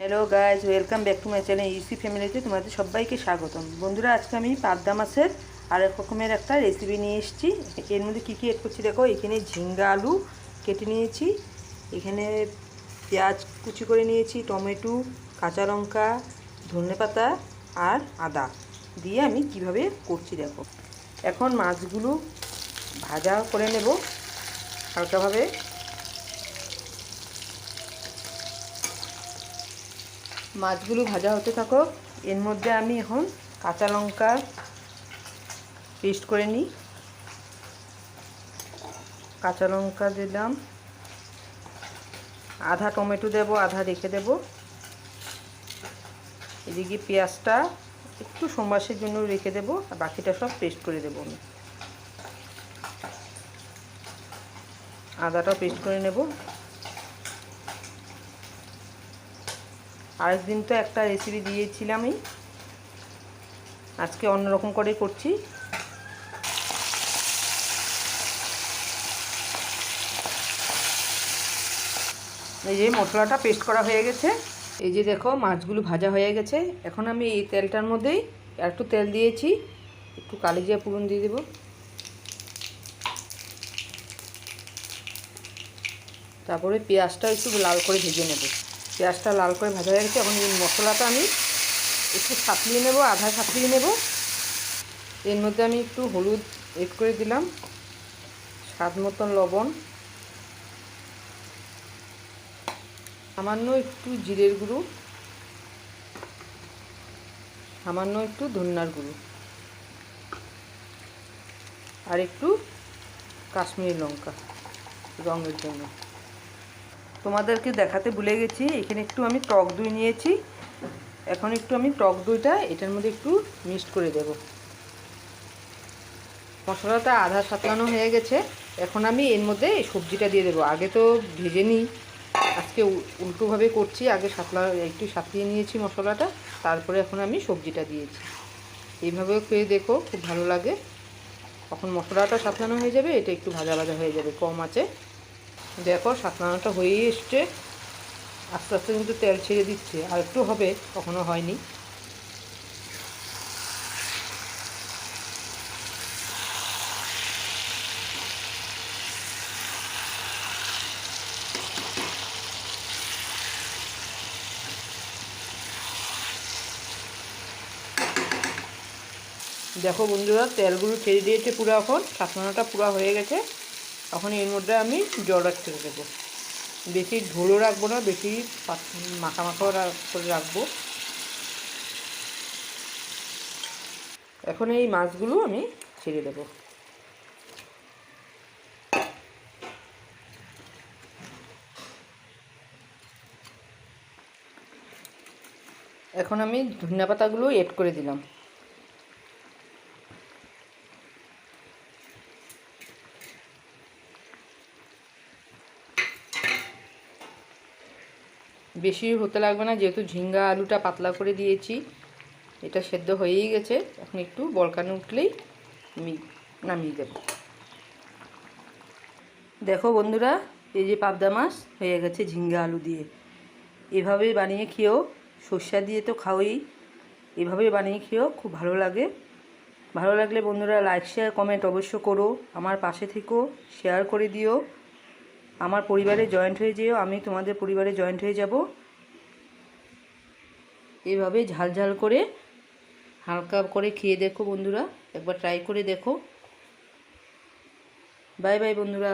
Hello guys welcome back to my channel EC ফ্যামিলিতে তোমাদের সবাইকে স্বাগতম। বন্ধুরা, আজকে আমি পাবদা মাছের আরেক রকমের একটা রেসিপি নিয়ে এসেছি। এর মধ্যে কী কী এড করছি দেখো, এখানে ঝিঙ্গা আলু কেটে নিয়েছি, এখানে পেঁয়াজ কুচি করে নিয়েছি, টমেটো, কাঁচা লঙ্কা, ধনে পাতা আর আদা দিয়ে আমি কীভাবে করছি দেখো। এখন মাছগুলো ভাজা করে নেব, হালকাভাবে। মাছগুলো ভাজা হতে থাকো এর মধ্যে আমি এখন কাঁচা লঙ্কা পেস্ট করে নিই। কাঁচা লঙ্কা দিলাম। আধা টমেটো দেব, আধা রেখে দেব। এদিকে পেঁয়াজটা একটু সোমবাসের জন্য রেখে দেব, আর বাকিটা সব পেস্ট করে দেবো আমি। আদাটাও পেস্ট করে নেব। আরেকদিন তো একটা রেসিপি দিয়েছিলাম আমি। আজকে অন্যরকম করে করছি। এই যে মশলাটা পেস্ট করা হয়ে গেছে। এই যে দেখো, মাছগুলো ভাজা হয়ে গেছে। এখন আমি এই তেলটার মধ্যেই একটু তেল দিয়েছি। একটু কালিজিয়া পুরন দিয়ে দেবো। তারপরে পেঁয়াজটা একটু লাল করে ভেজে নেব। পেঁয়াজটা লাল করে ভাজা হয়ে গেছে। এখন এই মশলাটা আমি একটু সাঁতলিয়ে নেব, আধা সাঁতলিয়ে নেব। এর মধ্যে আমি একটু হলুদ এড করে দিলাম, স্বাদ মতন লবণ। সামান্য একটু জিরের গুঁড়ো। সামান্য একটু ধন্যার গুঁড়ো। আর একটু কাশ্মীরি লঙ্কা রঙের জন্য। তোমাদেরকে দেখাতে ভুলে গেছি, এখানে একটু আমি টক দই নিয়েছি। এখন একটু আমি টক দইটা এটার মধ্যে একটু মিক্সড করে দেব। মশলাটা আধা সাতলানো হয়ে গেছে, এখন আমি এর মধ্যে সবজিটা দিয়ে দেবো। আগে তো ভেজে নিই, আজকে উল্টোভাবে করছি, আগে সাতলা, একটু সাতলিয়ে নিয়েছি মশলাটা, তারপরে এখন আমি সবজিটা দিয়েছি। এইভাবেও খেয়ে দেখো, খুব ভালো লাগে। তখন মশলাটা সাতলানো হয়ে যাবে, এটা একটু ভাজা ভাজা হয়ে যাবে, কম আছে। দেখো সাতনানাটা হয়েই এসছে। আস্তে আস্তে কিন্তু তেল ছেড়ে দিচ্ছে। আর একটু হবে, কখনো হয়নি। দেখো বন্ধুরা, তেলগুলো ছেড়ে দিয়েছে পুরো এখন। সাতনাটা পুরো হয়ে গেছে। এখন এর মধ্যে আমি জল ছেড়ে দেবো। বেশি ঢোলও রাখব না, বেশি মাখা মাখাও করে রাখব। এখন এই মাছগুলো আমি ছেড়ে দেবো। এখন আমি ধনিয়া পাতাগুলো এড করে দিলাম। বেশি হতে লাগবে না, যেহেতু ঝিঙ্গা আলুটা পাতলা করে দিয়েছি, এটা সেদ্ধ হয়েই গেছে। এখন একটু বলকানে উঠলেই আমি নামিয়ে দেব। দেখো বন্ধুরা, এই যে পাবদা মাছ হয়ে গেছে ঝিঙ্গা আলু দিয়ে। এভাবে বানিয়ে খেয়েও, সর্ষা দিয়ে তো খাওয়াই, এভাবে বানিয়ে খেয়েও খুব ভালো লাগে। ভালো লাগলে বন্ধুরা লাইক শেয়ার কমেন্ট অবশ্য করো। আমার পাশে থেকেও শেয়ার করে দিও। আমার পরিবারে জয়েন্ট হয়ে যেও, আমি তোমাদের পরিবারে জয়েন্ট হয়ে যাব। এভাবে ঝাল ঝাল করে, হালকা করে খেয়ে দেখো বন্ধুরা, একবার ট্রাই করে দেখো। বাই বাই বন্ধুরা।